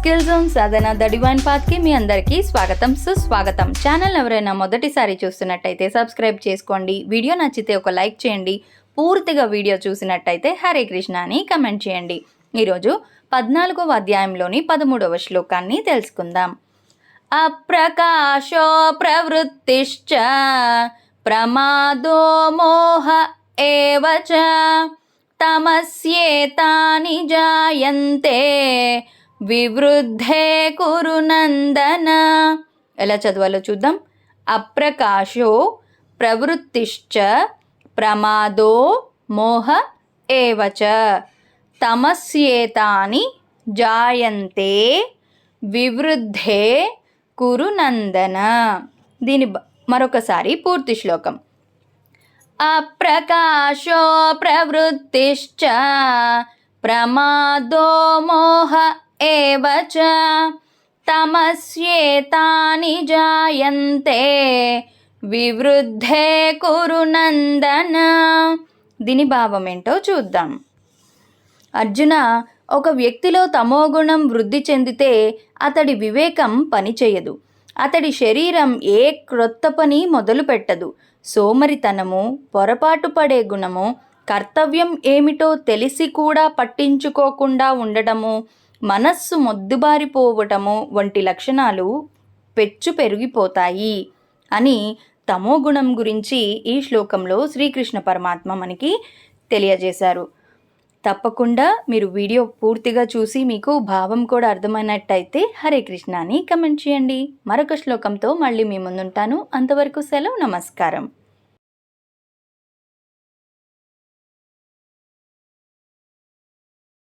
Skill zone Sadhana the divine పాత్కి మీ అందరికీ స్వాగతం సుస్వాగతం. ఛానల్ ఎవరైనా మొదటిసారి చూస్తున్నట్టయితే సబ్స్క్రైబ్ చేసుకోండి. వీడియో నచ్చితే ఒక లైక్ చేయండి. పూర్తిగా వీడియో చూసినట్టయితే హరే కృష్ణ అని కమెంట్ చేయండి. ఈరోజు పద్నాలుగవ అధ్యాయంలోని పదమూడవ శ్లోకాన్ని తెలుసుకుందాం. అప్రకాశో ప్రవృత్తిశ్చ ప్రమాదో మోహ ఏవ తమస్యేతాని జాయంతే వివృద్ధే కురునందన. ఎలా చదవాలో చూద్దాం. అప్రకాశో ప్రవృత్తిశ్చ ప్రమాదో మోహ ఏవచ. తమస్యేతాని జాయంతే వివృద్ధే కురునందన. దీని మరొకసారి పూర్తి శ్లోకం. అప్రకాశో ప్రవృత్తిశ్చ ప్రమాదో మోహ ఏవ చ తమస్యేతాని జాయంతే వివృద్ధే కురునందన దీని భావం ఏంటో చూద్దాం. అర్జున ఒక వ్యక్తిలో తమోగుణం వృద్ధి చెందితే అతడి వివేకం పనిచేయదు అతడి శరీరం ఏ క్రొత్త పని మొదలు పెట్టదు. సోమరితనము పొరపాటు పడే గుణము కర్తవ్యం ఏమిటో తెలిసి కూడా పట్టించుకోకుండా ఉండడము మనస్సు మొద్దుబారిపోవటము వంటి లక్షణాలు పెచ్చు పెరిగిపోతాయి అని తమో గుణం గురించి ఈ శ్లోకంలో శ్రీకృష్ణ పరమాత్మ మనకి తెలియజేశారు. తప్పకుండా మీరు వీడియో పూర్తిగా చూసి మీకు భావం కూడా అర్థమైనట్టయితే హరే కృష్ణ అని కమెంట్ చేయండి. మరొక శ్లోకంతో మళ్ళీ మీ ముందుంటాను. అంతవరకు సెలవు నమస్కారం.